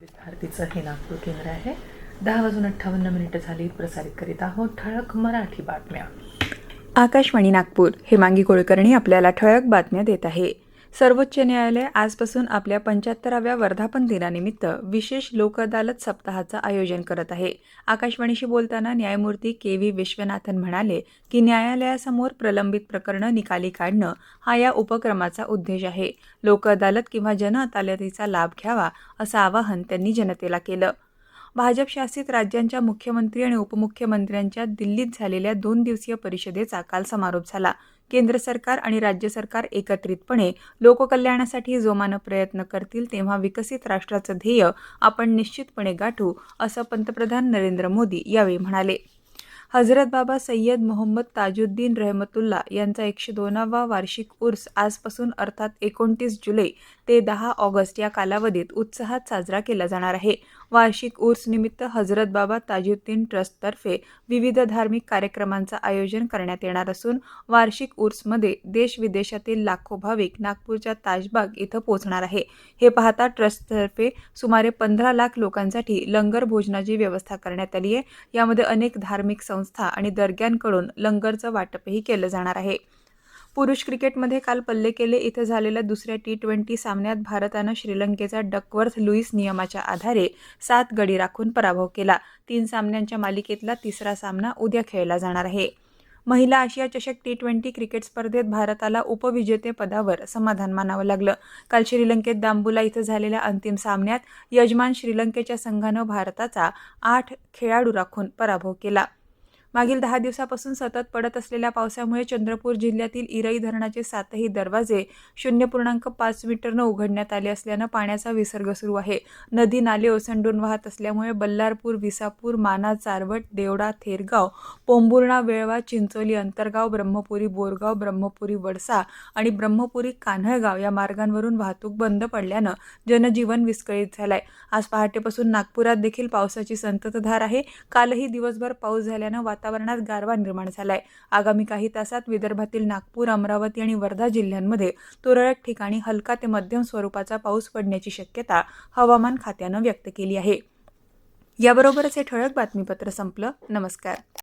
भारतीचं हे नागपूर केंद्र आहे. दहा वाजून अठ्ठावन्न मिनिटं झाली प्रसारित करीत आहोत ठळक मराठी बातम्या. आकाशवाणी नागपूर हे मांगी कुलकर्णी आपल्याला ठळक बातम्या देत आहे. सर्वोच्च न्यायालय आजपासून आपल्या पंच्याहत्तराव्या वर्धापन दिनानिमित्त विशेष लोक अदालत सप्ताहाचं आयोजन करत आहे. आकाशवाणीशी बोलताना न्यायमूर्ती के व्ही विश्वनाथन म्हणाले की न्यायालयासमोर प्रलंबित प्रकरणं निकाली काढणं हा या उपक्रमाचा उद्देश आहे. लोक अदालत किंवा जन अदालतीचा लाभ घ्यावा असं आवाहन त्यांनी जनतेला केलं. भाजपशासित राज्यांच्या मुख्यमंत्री आणि उपमुख्यमंत्र्यांच्या दिल्लीत झालेल्या दोन दिवसीय परिषदेचा काल समारोप झाला. केंद्र सरकार आणि राज्य सरकार एकत्रितपणे लोककल्याणासाठी जोमानं प्रयत्न करतील तेव्हा विकसित राष्ट्राचं ध्येय आपण निश्चितपणे गाठू असं पंतप्रधान नरेंद्र मोदी यावेळी म्हणाले. हजरत बाबा सय्यद मोहम्मद ताजुद्दीन रहमतुल्ला यांचा एकशे दोनावा वार्षिक उर्स आजपासून अर्थात एकोणतीस जुलै ते दहा ऑगस्ट या कालावधीत उत्साहात साजरा केला जाणार आहे. वार्षिक ऊर्सनिमित्त हजरत बाबा ताजुद्दीन ट्रस्टतर्फे विविध धार्मिक कार्यक्रमांचं आयोजन करण्यात येणार असून वार्षिक उर्समध्ये देश विदेशातील लाखो भाविक नागपूरच्या ताजबाग इथं पोहोचणार आहे. हे पाहता ट्रस्टतर्फे सुमारे पंधरा लाख लोकांसाठी लंगर भोजनाची व्यवस्था करण्यात आली आहे. यामध्ये अनेक धार्मिक संस्था आणि दर्ग्यांकडून लंगरचं वाटपही केलं जाणार आहे. पुरुष क्रिकेटमध्ये काल पल्लेकेले इथं झालेल्या दुसऱ्या टी ट्वेंटी सामन्यात भारतानं श्रीलंकेचा डकवर्थ लुईस नियमाच्या आधारे सात गडी राखून पराभव केला. तीन सामन्यांच्या मालिकेतला तिसरा सामना उद्या खेळला जाणार आहे. महिला आशिया चषक टी ट्वेंटी क्रिकेट स्पर्धेत भारताला उपविजेतेपदावर समाधान मानावं लागलं. काल श्रीलंकेत दांबुला इथं झालेल्या अंतिम सामन्यात यजमान श्रीलंकेच्या संघानं भारताचा आठ खेळाडू राखून पराभव केला. मागील दहा दिवसापासून सतत पडत असलेल्या पावसामुळे चंद्रपूर जिल्ह्यातील इरई धरणाचे सातही दरवाजे शून्य पूर्णांक पाच मीटरनं उघडण्यात आले असल्यानं पाण्याचा विसर्ग सुरू आहे. नदी नाले ओसंडून वाहत असल्यामुळे बल्लारपूर विसापूर माना चारवट देवडा थेरगाव पोंबुर्णा वेळवा चिंचोली अंतरगाव ब्रह्मपुरी बोरगाव ब्रह्मपुरी वडसा आणि ब्रह्मपुरी कान्हळगाव या मार्गांवरून वाहतूक बंद पडल्यानं जनजीवन विस्कळीत झालंय. आज पहाटेपासून नागपुरात देखील पावसाची संततधार आहे. कालही दिवसभर पाऊस झाल्यानं वातावरणात गारवा निर्माण झालाय. आगामी काही तासात विदर्भातील नागपूर अमरावती आणि वर्धा जिल्ह्यांमध्ये तुरळक ठिकाणी हलका ते मध्यम स्वरूपाचा पाऊस पडण्याची शक्यता हवामान खात्यानं व्यक्त केली आहे. याबरोबरच हे ठळक बातमीपत्र संपलं. नमस्कार.